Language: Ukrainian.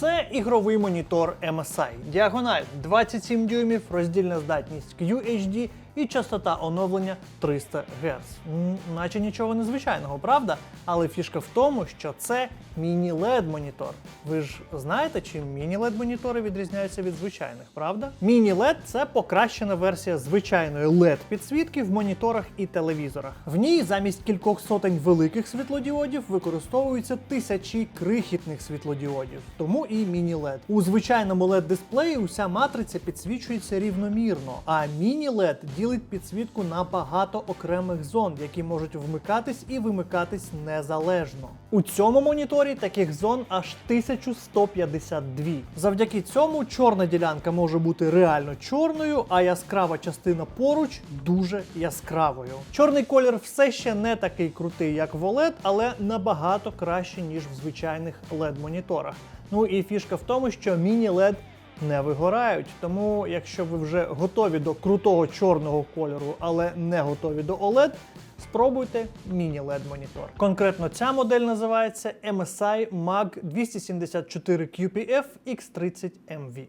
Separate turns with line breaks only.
Це ігровий монітор MSI. Діагональ 27 дюймів, роздільна здатність QHD і частота оновлення 300 Гц. Наче нічого незвичайного, правда? Але фішка в тому, що це міні-LED монітор. Ви ж знаєте, чим міні-LED монітори відрізняються від звичайних, правда? Міні-LED – це покращена версія звичайної LED підсвітки в моніторах і телевізорах. В ній замість кількох сотень великих світлодіодів використовуються тисячі крихітних світлодіодів, тому і міні-LED. У звичайному LED дисплеї уся матриця підсвічується рівномірно, а міні-LED ділить підсвітку на багато окремих зон, які можуть вмикатись і вимикатись незалежно. У цьому моніторі таких зон аж 1152. Завдяки цьому чорна ділянка може бути реально чорною, а яскрава частина поруч дуже яскравою. Чорний колір все ще не такий крутий, як в OLED, але набагато краще, ніж в звичайних LED-моніторах. Ну і фішка в тому, що міні-лед не вигорають. Тому, якщо ви вже готові до крутого чорного кольору, але не готові до OLED, спробуйте міні-лед монітор. Конкретно ця модель називається MSI Mag 274 QPF X30MV.